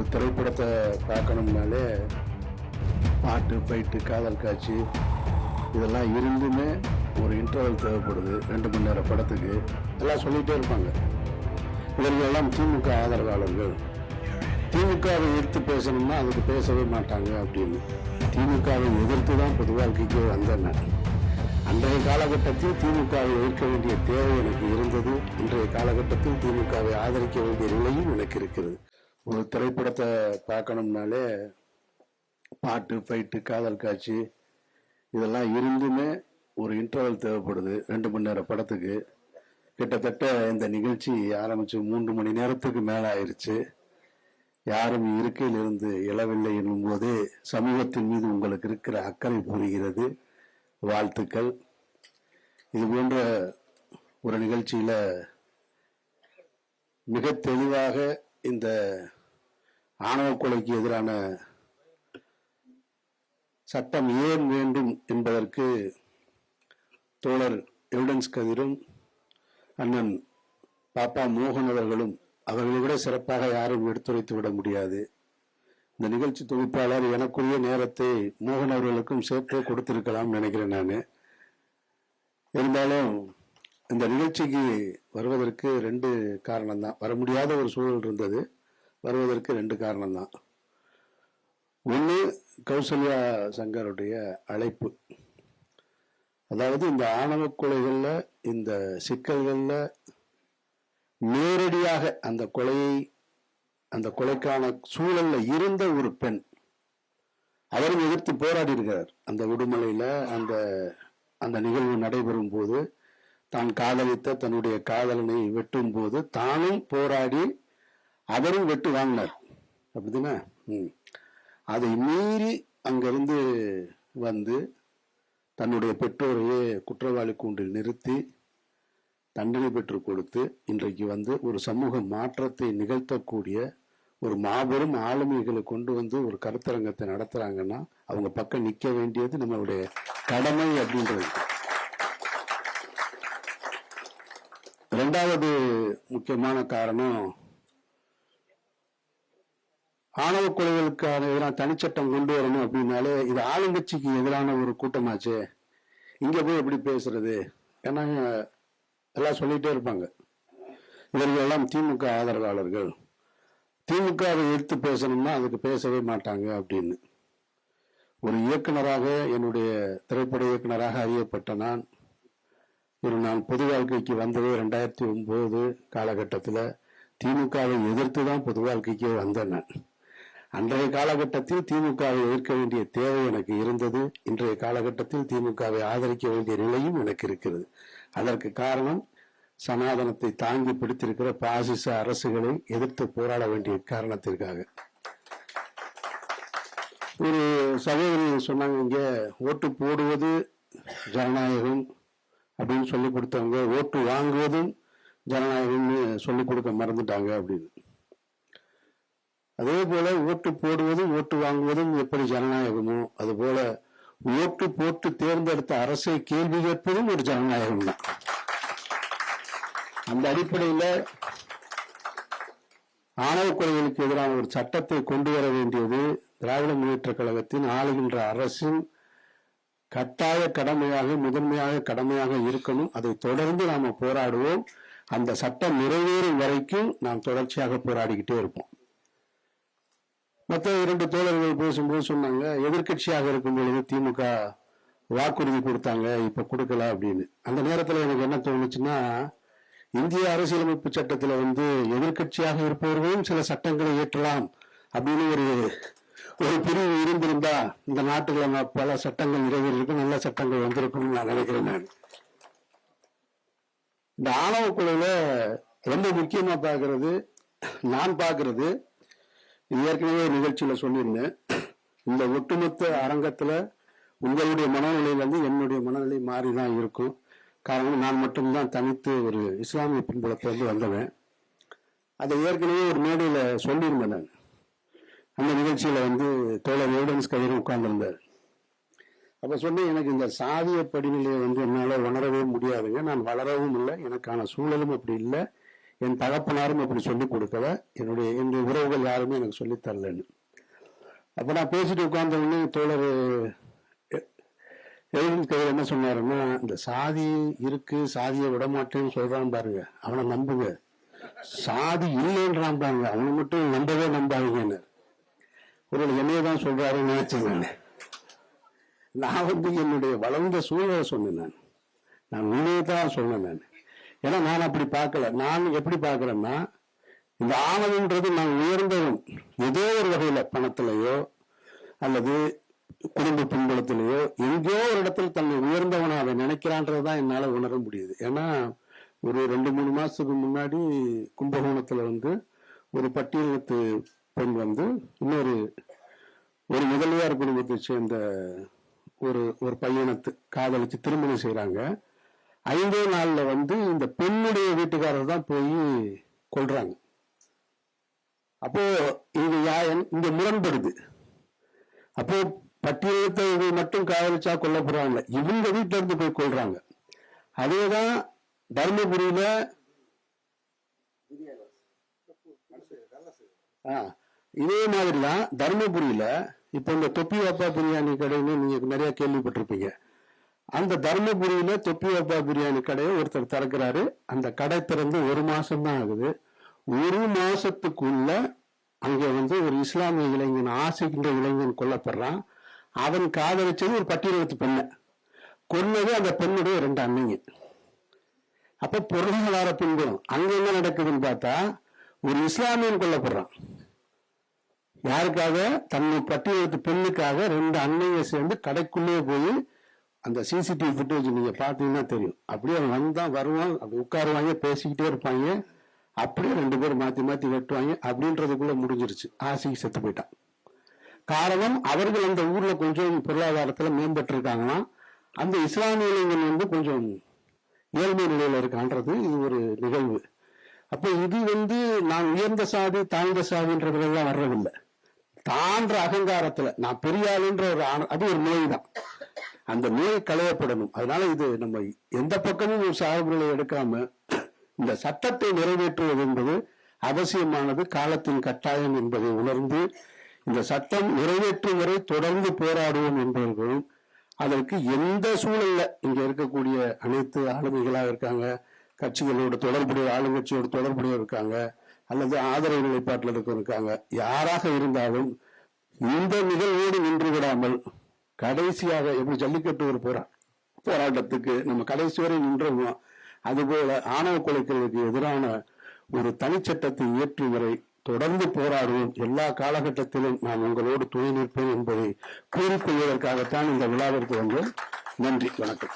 ஒரு திரைப்படத்தை பார்க்கணும்னாலே பாட்டு ஃபைட்டு காதல் காட்சி இதெல்லாம் இருந்துமே ஒரு இன்டர்வல் தேவைப்படுது ரெண்டு மணி நேரம் படத்துக்கு. எல்லாம் சொல்லிகிட்டே இருப்பாங்க. இவர்கள் எல்லாம் திமுக ஆதரவாளர்கள். திமுகவை எதிர்த்து பேசணும்னா அதுக்கு பேசவே மாட்டாங்க அப்படின்னு. திமுகவை எதிர்த்து தான் பொது வாழ்க்கைக்கு வந்தேன் நான். அன்றைய காலகட்டத்தில் திமுகவை எதிர்க்க வேண்டிய தேவை எனக்கு இருந்தது. இன்றைய காலகட்டத்தில் திமுகவை ஆதரிக்க வேண்டிய நிலையும் எனக்கு இருக்கிறது. ஒரு திரைப்படத்தை பார்க்கணும்னாலே பாட்டு ஃபைட்டு காதல் காட்சி இதெல்லாம் இருந்துமே ஒரு இன்டர்வல் தேவைப்படுது. ரெண்டு மணி நேரம் படத்துக்கு. கிட்டத்தட்ட இந்த நிகழ்ச்சி ஆரம்பித்து மூன்று மணி நேரத்துக்கு மேலே ஆயிடுச்சு யாரும் இருக்கையில் இருந்து இழவில்லை என்னும் போதே சமூகத்தின் மீது உங்களுக்கு இருக்கிற அக்கறை புரிகிறது. வாழ்த்துக்கள். இது போன்ற ஒரு நிகழ்ச்சியில் மிக தெளிவாக இந்த ஆணவ கொலைக்கு எதிரான சட்டம் ஏன் வேண்டும் என்பதற்கு தோழர் எவிடன்ஸ் கதிரும் அண்ணன் பாப்பா மோகன் அவர்களும் அவர்களை விட சிறப்பாக யாரும் எடுத்துரைத்து விட முடியாது. இந்த நிகழ்ச்சி தொகுப்பாளர் எனக்குரிய நேரத்தை மோகன் அவர்களுக்கும் சேர்த்தே கொடுத்திருக்கலாம் நினைக்கிறேன் நான். இருந்தாலும் இந்த நிகழ்ச்சிக்கு வருவதற்கு ரெண்டு காரணம் தான் வர முடியாத ஒரு சூழல் இருந்தது. வருவதற்கு ரெண்டு காரணம் தான் ஒன்று கௌசல்யா சங்கருடைய அழைப்பு. அதாவது இந்த ஆணவ கொலைகளில் இந்த சிக்கல்களில் நேரடியாக அந்த கொலையை அந்த கொலைக்கான சூழல்ல இருந்த ஒரு பெண் அவரும் எதிர்த்து போராடி இருக்கிறார். அந்த விடுமலையில அந்த அந்த நிகழ்வு நடைபெறும் போது தான் காதலித்த தன்னுடைய காதலனை வெட்டும் போது தானும் போராடி அவரும் வெட்டு வாங்கினார். அப்படிதானே? அதை மீறி அங்கிருந்து வந்து தன்னுடைய பெற்றோரையே குற்றவாளி கூண்டில் நிறுத்தி தண்டனை பெற்று கொடுத்து இன்றைக்கு வந்து ஒரு சமூக மாற்றத்தை நிகழ்த்தக்கூடிய ஒரு மாபெரும் ஆளுமைகளை கொண்டு வந்து ஒரு கருத்தரங்கத்தை நடத்துறாங்கன்னா அவங்க பக்கம் நிற்க வேண்டியது நம்மளுடைய கடமை அப்படின்றது. ரெண்டாவது முக்கியமான காரணம் ஆணவ கொலைகளுக்கான எதிரான தனிச்சட்டம் கொண்டு வரணும் அப்படின்னாலே இது ஆளுங்கட்சிக்கு எதிரான ஒரு கூட்டமாச்சே. இங்க போய் எப்படி பேசுறது? ஏன்னா எல்லாம் சொல்லிட்டே இருப்பாங்க. இவர்கள் எல்லாம் திமுக ஆதரவாளர்கள். திமுகவை எதிர்த்து பேசணும்னா அதுக்கு பேசவே மாட்டாங்க அப்படின்னு. ஒரு இயக்குனராக என்னுடைய திரைப்பட இயக்குனராக அறியப்பட்ட நான் ஒரு நான் பொது வாழ்க்கைக்கு வந்ததே ரெண்டாயிரத்தி ஒம்பது காலகட்டத்தில் திமுகவை எதிர்த்து தான் பொது வாழ்க்கைக்கே வந்தேன் நான். அன்றைய காலகட்டத்தில் திமுகவை எதிர்க்க வேண்டிய தேவை எனக்கு இருந்தது. இன்றைய காலகட்டத்தில் திமுகவை ஆதரிக்க வேண்டிய நிலையும் எனக்கு இருக்கிறது. அதற்கு காரணம் சனாதனத்தை தாங்கி பிடித்திருக்கிற பாசிச அரசுகளை எதிர்த்து போராட வேண்டிய காரணத்திற்காக. ஒரு சகோதரி சொன்னாங்க இங்கே ஓட்டு போடுவது ஜனநாயகம் அப்படின்னு சொல்லி கொடுத்தவங்க ஓட்டு வாங்குவதும் ஜனநாயகம்னு சொல்லி கொடுக்க மறந்துட்டாங்க அப்படின்னு. அதே போல ஓட்டு போடுவதும் ஓட்டு வாங்குவதும் எப்படி ஜனநாயகமோ அது போல ஓட்டு போட்டு தேர்ந்தெடுத்த அரசை கேள்வி கேட்பதும் ஒரு ஜனநாயகம் தான் அந்த அடிப்படையில ஆணவ கொலைகளுக்கு எதிரான ஒரு சட்டத்தை கொண்டு வர வேண்டியது திராவிட முன்னேற்ற கழகத்தின் ஆளுகின்ற அரசின் கட்டாய கடமையாக முதன்மையாக கடமையாக இருக்கணும். அதை தொடர்ந்து நாம போராடுவோம். அந்த சட்டம் நிறைவேறும் வரைக்கும் நாம் தொடர்ச்சியாக போராடிக்கிட்டே இருப்போம். மற்ற இரண்டு தோழர்கள் பேசும்போது சொன்னாங்க எதிர்க்கட்சியாக இருக்கும் பொழுது திமுக வாக்குறுதி கொடுத்தாங்க இப்ப கொடுக்கல அப்படின்னு. அந்த நேரத்தில் எனக்கு என்ன தோணுச்சுன்னா இந்திய அரசியலமைப்பு சட்டத்தில் வந்து எதிர்க்கட்சியாக இருப்பவர்களும் சில சட்டங்களை இயற்றலாம் அப்படின்னு ஒரு ஒரு பிரிவு இருந்திருந்தா இந்த நாட்டுல பல சட்டங்கள் நிறைவேறிருக்கும் நல்ல சட்டங்கள் வந்திருக்கும்னு நான் நினைக்கிறேன் நான். இந்த ஆணவ குழுல ரொம்ப முக்கியமா பாக்குறது நான் பாக்குறது ஏற்கனவே நிகழ்ச்சியில சொல்லியிருந்தேன். இந்த ஒட்டுமொத்த அரங்கத்துல உங்களுடைய மனநிலையில இருந்து என்னுடைய மனநிலை மாறி தான் இருக்கும். காரணம் நான் மட்டும்தான் தனித்து ஒரு இஸ்லாமிய பின்புலத்திலிருந்து வந்தவன். அதை ஏற்கனவே ஒரு மேடையில சொல்லியிருந்தேன் நான். அந்த நிகழ்ச்சியில வந்து தோழர் எவிடன்ஸ் கதிரும் உட்கார்ந்திருந்தார். அப்ப சொன்னேன் எனக்கு இந்த சாதிய படிநிலையை வந்து என்னால உணரவே முடியாதுங்க. நான் வளரவும் இல்லை எனக்கான சூழலும் அப்படி இல்லை. என் தகப்பனாரும் அப்படி சொல்லிக் கொடுக்கல. என்னுடைய என்னுடைய உறவுகள் யாருமே எனக்கு சொல்லித் தரலன்னு. அப்போ நான் பேசிட்டு உட்கார்ந்த உடனே தோழர் எழுதின் கையில் என்ன சொன்னாருன்னா இந்த சாதி இருக்கு சாதியை விட மாட்டேன்னு சொல்றான் பாருங்க. அவனை நம்புங்க. சாதி இல்லைன்றான் பாருங்க. அவனை மட்டும் நம்பவே நம்பாதீங்கன்னு. ஒரு என்னைய தான் சொல்றாருன்னு நினைச்சேன் நான். நான் வந்து என்னுடைய வளர்ந்த சூழலை சொன்னேன் நான். நான் உண்மையை தான் சொன்னேன் நான். ஏன்னா நான் அப்படி பார்க்கல. நான் எப்படி பார்க்கறேன்னா இந்த ஆணவன்றது நான் உயர்ந்தவன். ஏதோ ஒரு வகையில பணத்திலேயோ அல்லது குடும்ப பின்புலத்திலேயோ எங்கேயோ ஒரு இடத்துல தன்னை உயர்ந்தவனை அதை நினைக்கிறான்றது தான் என்னால் உணர முடியுது. ஏன்னா ஒரு ரெண்டு மூணு மாசத்துக்கு முன்னாடி கும்பகோணத்தில் வந்து ஒரு பட்டியலத்து பெண் வந்து இன்னொரு ஒரு முதலியார் குடும்பத்தை சேர்ந்த ஒரு ஒரு பையனை காதலிச்சு திருமணம் செய்கிறாங்க ஐந்தே நாளில் வந்து இந்த பெண்ணுடைய வீட்டுக்காரர் தான் போய் கொள்றாங்க அப்போ இது யாயன் இந்த முரண்படுது. அப்போ பட்டியலத்தை இவங்க மட்டும் காதலிச்சா கொல்ல போறாங்க இவங்க வீட்டுல இருந்து போய் கொள்றாங்க அதேதான் தர்மபுரியில ஆ, இதே மாதிரிதான் தர்மபுரியில இப்ப இந்த தொப்பி வாப்பா பிரியாணி கடைன்னு நீங்க நிறைய கேள்விப்பட்டிருப்பீங்க. அந்த தர்மபுரியில தொப்பி அப்பா பிரியாணி கடையை ஒருத்தர் திறக்கிறாரு. அந்த கடை திறந்து ஒரு மாசம் தான் ஆகுது. ஒரு மாசத்துக்குள்ள அங்க வந்து ஒரு இஸ்லாமிய இளைஞன் ஆசைக்கின்ற இளைஞன் கொல்லப்படுறான். அவன் காதலிச்சது ஒரு பட்டியலத்து பெண்ணை. கொன்னது அந்த பெண்ணுடைய ரெண்டு அண்ணங்க. அப்ப பொருளாதார பின்புலம் அங்க என்ன நடக்குதுன்னு பார்த்தா ஒரு இஸ்லாமியன் கொல்லப்படுறான். யாருக்காக? தன்னை பட்டியலத்து பெண்ணுக்காக ரெண்டு அண்ணங்க சேர்ந்து கடைக்குள்ளே போய் அந்த சிசிடிவி ஃபுட்டேஜ் நீங்க பாத்தீங்கன்னா தெரியும். அப்படியே அவன் வந்தான் வருவான் அப்படி உட்காருவாங்க பேசிக்கிட்டே இருப்பாங்க. அப்படியே ரெண்டு பேரும் மாத்தி மாத்தி வெட்டுவாங்க. அப்படின்றதுக்குள்ள முடிஞ்சிருச்சு. ஆசைக்கு செத்து போயிட்டான். காரணம் அவர்கள் அந்த ஊர்ல கொஞ்சம் பொருளாதாரத்துல மேம்பட்டு இருக்காங்கன்னா அந்த இஸ்லாமிய இளைஞன் வந்து கொஞ்சம் ஏழ்மை நிலையில இருக்கான்றது இது ஒரு நிகழ்வு. அப்ப இது வந்து நான் உயர்ந்த சாதி தாழ்ந்த சாதின்றதுலாம் வர்றதில்லை. தான்ற அகங்காரத்துல நான் பெரியாளுன்ற ஒரு அது ஒரு நோய் தான் அந்த நோய் களையப்படணும். அதனால இது நம்ம எந்த பக்கமும் ஒரு எடுக்காம இந்த சட்டத்தை நிறைவேற்றுவது என்பது அவசியமானது காலத்தின் கட்டாயம் என்பதை உணர்ந்து இந்த சட்டம் நிறைவேற்றும் வரை தொடர்ந்து போராடுவோம் என்பவர்களும் அதற்கு எந்த சூழல்ல இங்க இருக்கக்கூடிய அனைத்து ஆளுமைகளாக இருக்காங்க கட்சிகளோட தொடர்புடைய ஆளுங்கட்சியோட தொடர்புடைய இருக்காங்க. அல்லது ஆதரவு நிலைப்பாட்டில் இருக்க இருக்காங்க. யாராக இருந்தாலும் இந்த நிகழ்வோடு நின்று விடாமல் கடைசியாக எப்படி ஜல்லிக்கட்டு ஒரு போரா போராட்டத்துக்கு நம்ம கடைசி வரை நின்றோம் அதுபோல ஆணவ கொலைகளுக்கு எதிரான ஒரு தனிச்சட்டத்தை இயற்றும் வரை தொடர்ந்து போராடுவோம். எல்லா காலகட்டத்திலும் நான் உங்களோடு துணை நிற்பேன் என்பதை கூறிக்கொள்வதற்காகத்தான் இந்த விழாவிற்கு வந்தோம். நன்றி வணக்கம்.